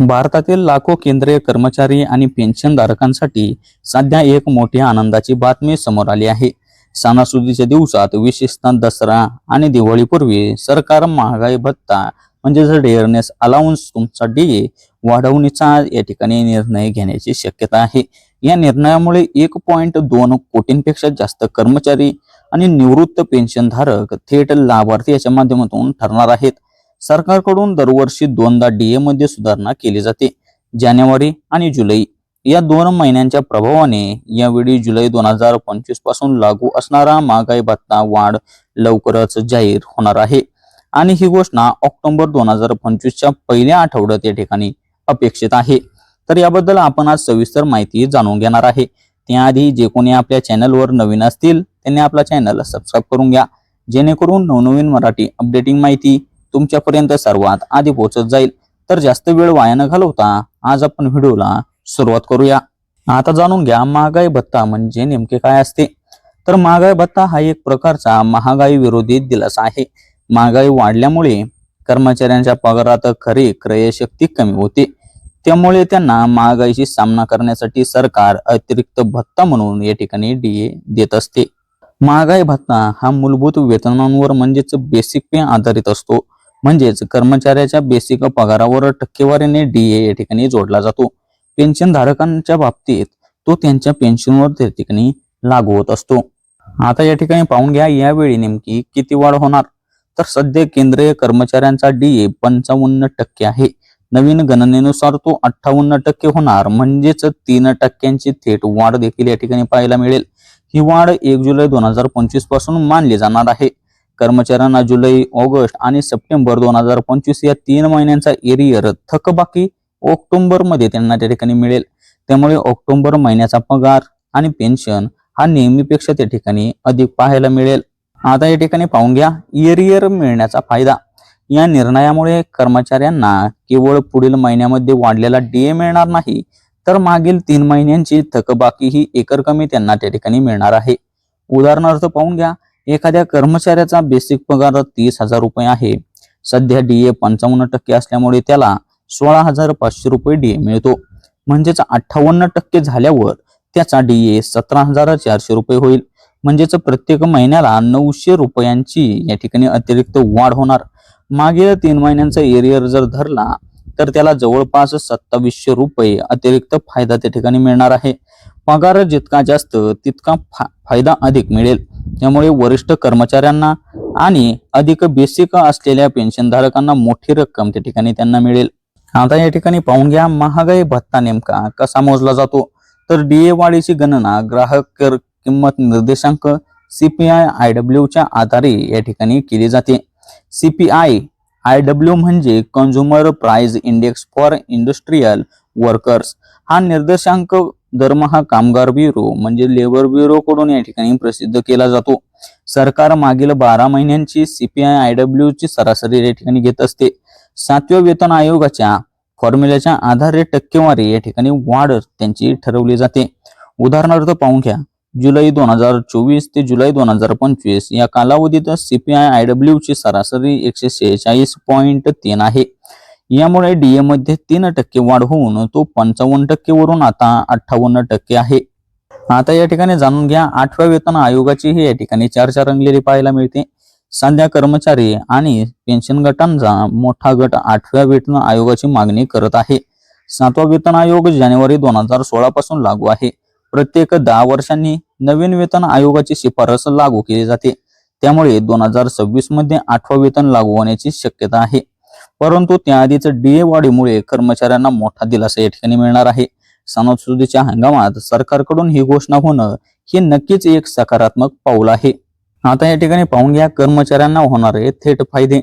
भारतातील लाखो केंद्रीय कर्मचारी आणि पेन्शनधारकांसाठी सध्या एक मोठी आनंदाची बातमी समोर आली आहे. सणासुदीच्या दिवसात विशेषतः दसरा आणि दिवाळीपूर्वी सरकार महागाई भत्ता म्हणजेच डेअरनेस अलाउन्स तुमचा वाढवण्याचा या ठिकाणी निर्णय घेण्याची शक्यता आहे. या निर्णयामुळे एक पॉईंट दोन कोटींपेक्षा जास्त कर्मचारी आणि निवृत्त पेन्शनधारक थेट लाभार्थी याच्या माध्यमातून ठरणार आहेत. सरकारकडून दरवर्षी दोनदा डीए मध्ये सुधारणा केली जाते. जानेवारी आणि जुलै या दोन महिन्यांच्या प्रभावाने यावेळी जुलै दोन हजार पंचवीसपासून लागू असणारा महागाई भत्ता वाढ लवकरच जाहीर होणार आहे. आणि ही घोषणा ऑक्टोबर दोन हजार पंचवीसच्या पहिल्या आठवड्यात या ठिकाणी अपेक्षित आहे. तर याबद्दल आपण आज सविस्तर माहिती जाणून घेणार आहे. त्याआधी जे कोणी आपल्या चॅनलवर नवीन असतील त्यांनी आपला चॅनल सबस्क्राईब करून घ्या. जेणेकरून नवनवीन मराठी अपडेटिंग माहिती तुमच्यापर्यंत सर्वात आधी पोहोचत जाईल. तर जास्त वेळ वाया न घालवता आज आपण व्हिडिओला सुरुवात करूया. आता जाणून घ्या महागाई भत्ता म्हणजे नेमके काय असते. तर महागाई भत्ता हा एक प्रकारचा महागाई विरोधी दिलासा आहे. महागाई वाढल्यामुळे कर्मचाऱ्यांच्या पगारात खरी क्रयशक्ती कमी होते. त्यामुळे त्यांना महागाईशी सामना करण्यासाठी सरकार अतिरिक्त भत्ता म्हणून या ठिकाणी डीए देत असते. महागाई भत्ता हा मूलभूत वेतनांवर म्हणजेच बेसिक पे आधारित असतो. म्हणजेच कर्मचाऱ्याच्या बेसिक पगारावर टक्केवारीने डीए या ठिकाणी जोडला जातो. पेन्शन धारकांच्या बाबतीत तो त्यांच्या पेन्शनवर त्या ठिकाणी लागू होत असतो. आता या ठिकाणी पाहून घ्या यावेळी नेमकी किती वाढ होणार? तर सध्या केंद्रीय कर्मचाऱ्यांचा डीए पंचावन्न टक्के आहे. नवीन गणनेनुसार तो अठ्ठावन्न टक्के होणार. म्हणजेच तीन टक्क्यांची थेट वाढ देखील या ठिकाणी पाहायला मिळेल. ही वाढ एक जुलै दोन हजार पंचवीसपासून मानली जाणार आहे. कर्मचाऱ्यांना जुलै ऑगस्ट आणि सप्टेंबर दोन हजार पंचवीस या तीन महिन्यांचा एरियर थकबाकी ऑक्टोबरमध्ये त्यांना त्या ठिकाणी मिळेल. त्यामुळे ऑक्टोबर महिन्याचा पगार आणि पेन्शन हा नेहमीपेक्षा त्या ठिकाणी अधिक पाहायला मिळेल. आता या ठिकाणी पाहून घ्या एरियर मिळण्याचा फायदा. या निर्णयामुळे कर्मचाऱ्यांना केवळ पुढील महिन्यामध्ये वाढलेला डीए मिळणार नाही तर मागील तीन महिन्यांची थकबाकी ही एकरकमी त्यांना त्या ठिकाणी मिळणार आहे. उदाहरणार्थ पाहून घ्या एखाद्या कर्मचाऱ्याचा बेसिक पगार तीस हजार रुपये आहे. सध्या डीए पंचावन्न टक्के असल्यामुळे त्याला सोळा हजार पाचशे रुपये डीए मिळतो. म्हणजेच अठ्ठावन्न टक्के झाल्यावर त्याचा डीए सतरा हजार चारशे रुपये होईल. म्हणजेच प्रत्येक महिन्याला नऊशे रुपयांची या ठिकाणी अतिरिक्त वाढ होणार. मागील तीन महिन्यांचा एरियर जर धरला तर त्याला जवळपास सत्तावीसशे रुपये अतिरिक्त फायदा त्या ठिकाणी मिळणार आहे. पगार जितका जास्त तितका फा फायदा अधिक मिळेल. त्यामुळे वरिष्ठ कर्मचाऱ्यांना आणि अधिक बेसिक असलेल्या पेन्शनधारकांना मोठी रक्कम त्या ठिकाणी त्यांना मिळेल. आता या ठिकाणी पाहून घ्या महागाई भत्ता नेमका कसा मोजला जातो? तर डीए वाढीची गणना ग्राहक कर किंमत निर्देशांक सीपीआय आय च्या आधारे या ठिकाणी केली जाते. सीपीआय आय डब्ल्यू म्हणजे consumer price index for industrial workers हा निर्देशांक दरमहा कामगार ब्युरो म्हणजे लेबर ब्युरो कडून या ठिकाणी प्रसिद्ध केला जातो. सरकार मागील बारा महिन्यांची सीपीआय आय डब्ल्यू ची सरासरी या ठिकाणी घेत असते. सातव्या वेतन आयोगाच्या फॉर्म्युल्याच्या आधारे टक्केवारी या ठिकाणी वाढ त्यांची ठरवली जाते. उदाहरणार्थ पाहून घ्या जुलै दोन हजार चोवीस ते जुलै दोन हजार पंचवीस या कालावधीत सीपीआय आय डब्ल्यू ची सरासरी एकशे शेहेचाळीस पॉईंट तीन आहे. यामुळे डीए मध्ये तीन टक्के वाढ होऊन तो पंचावन्न टक्के वरून आता अठ्ठावन्न टक्के आहे. आता या ठिकाणी जाणून घ्या आठव्या वेतन आयोगाची ही या ठिकाणी चर्चा रंगलेली पाहायला मिळते. सध्या कर्मचारी आणि पेन्शन गटांचा मोठा गट आठव्या वेतन आयोगाची मागणी करत आहे. सातवा वेतन आयोग जानेवारी दोन हजार सोळा पासून लागू आहे. प्रत्येक दहा वर्षांनी नवीन वेतन आयोगाची शिफारस लागू केली जाते. त्यामुळे दोन हजार सव्वीसमध्ये आठवा वेतन लागू होण्याची शक्यता आहे. परंतु त्याआधीच डीए वाढीमुळे कर्मचाऱ्यांना मोठा दिलासा या ठिकाणी मिळणार आहे. सणासुदीच्या हंगामात सरकारकडून ही घोषणा होणं हे नक्कीच एक सकारात्मक पाऊल आहे. आता या ठिकाणी पाहून घ्या कर्मचाऱ्यांना होणारे थेट फायदे.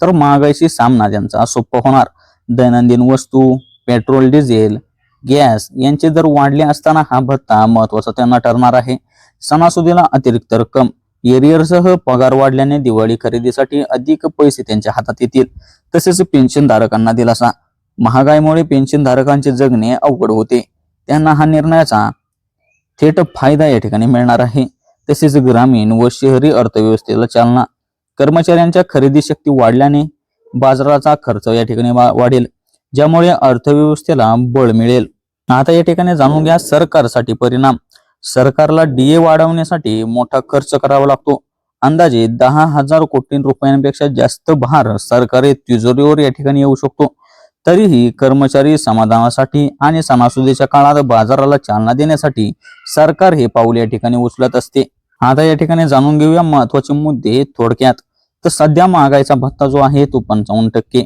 तर महागाईशी सामना त्यांचा सोपा होणार. दैनंदिन वस्तू पेट्रोल डिझेल गॅस यांचे दर वाढले असताना हा भत्ता महत्त्वाचा त्यांना ठरणार आहे. सणासुदीला अतिरिक्त रक्कम. एरियरसह पगार वाढल्याने दिवाळी खरेदीसाठी अधिक पैसे त्यांच्या हातात येतील. तसेच पेन्शन धारकांना दिलासा. महागाईमुळे पेन्शन धारकांचे जगणे अवघड होते. त्यांना हा निर्णयाचा थेट फायदा या ठिकाणी मिळणार आहे. तसेच ग्रामीण व शहरी अर्थव्यवस्थेला चालना. कर्मचाऱ्यांच्या खरेदी शक्ती वाढल्याने बाजाराचा खर्च या ठिकाणी वाढेल ज्यामुळे अर्थव्यवस्थेला बळ मिळेल. आता या ठिकाणी जाणून घ्या सरकारसाठी परिणाम. सरकारला डीए वाढवण्यासाठी मोठा खर्च करावा लागतो. अंदाजे दहा हजार कोटी रुपयांपेक्षा जास्त भार सरकारी तिजोरीवर या ठिकाणी येऊ शकतो. तरीही कर्मचारी समाधानासाठी आणि सणासुदीच्या काळात बाजाराला चालना देण्यासाठी सरकार हे पाऊल या ठिकाणी उचलत असते. आता या ठिकाणी जाणून घेऊया महत्त्वाचे मुद्दे थोडक्यात. तर सध्या महागाईचा भत्ता जो आहे तो पंचावन्न टक्के.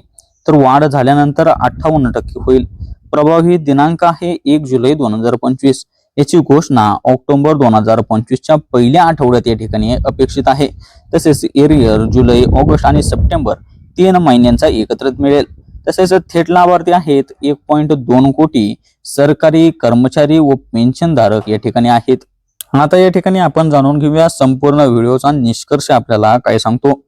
तर वाढ झाल्यानंतर अठ्ठावन्न टक्के होईल. प्रभावी दिनांक आहे एक जुलै दोन हजार पंचवीस. याची घोषणा ऑक्टोबर दोन हजार पंचवीसच्या पहिल्या आठवड्यात या ठिकाणी अपेक्षित आहे. तसेच एरियर जुलै ऑगस्ट आणि सप्टेंबर तीन महिन्यांचा एकत्रित मिळेल. तसेच थेट लाभार्थी आहेत एक पॉईंट दोन कोटी सरकारी कर्मचारी व पेन्शनधारक या ठिकाणी आहेत. आता या ठिकाणी आपण जाणून घेऊया संपूर्ण व्हिडिओचा निष्कर्ष आपल्याला काय सांगतो.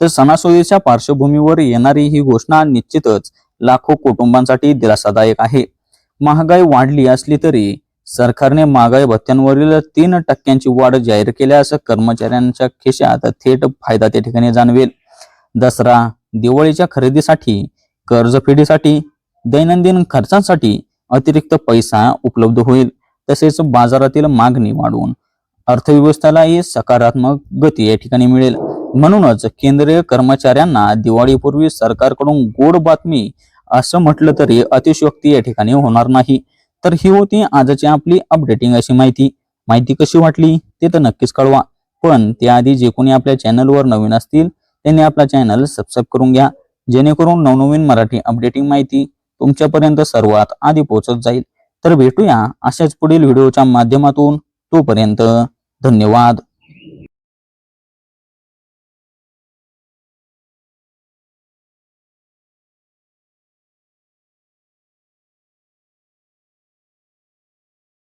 तर सणासुदीच्या पार्श्वभूमीवर येणारी ही घोषणा निश्चितच लाखो कुटुंबांसाठी दिलासादायक आहे. महागाई वाढली असली तरी सरकारने महागाई भत्त्यांवरील तीन टक्क्यांची वाढ जाहीर केल्यास कर्मचाऱ्यांच्या खिशात थेट फायदा त्या ठिकाणी जाणवेल. दसरा दिवाळीच्या खरेदीसाठी कर्जफेडीसाठी दैनंदिन खर्चांसाठी अतिरिक्त पैसा उपलब्ध होईल तसेच बाजारातील मागणी वाढवून अर्थव्यवस्थेलाही सकारात्मक गती या ठिकाणी मिळेल. म्हणूनच केंद्रीय कर्मचाऱ्यांना दिवाळीपूर्वी सरकारकडून गोड बातमी असं म्हटलं तरी अतिशयोक्ती या ठिकाणी होणार नाही. तर ही होती आजची आपली अपडेटिंग अशी माहिती. माहिती कशी वाटली ते तर नक्कीच कळवा. पण त्याआधी जे कोणी आपल्या चॅनलवर नवीन असतील त्यांनी आपला चॅनल सबस्क्राईब करून घ्या. जेणेकरून नवनवीन मराठी अपडेटिंग माहिती तुमच्यापर्यंत सर्वात आधी पोहोचत जाईल. तर भेटूया अशाच पुढील व्हिडिओच्या माध्यमातून. तोपर्यंत धन्यवाद.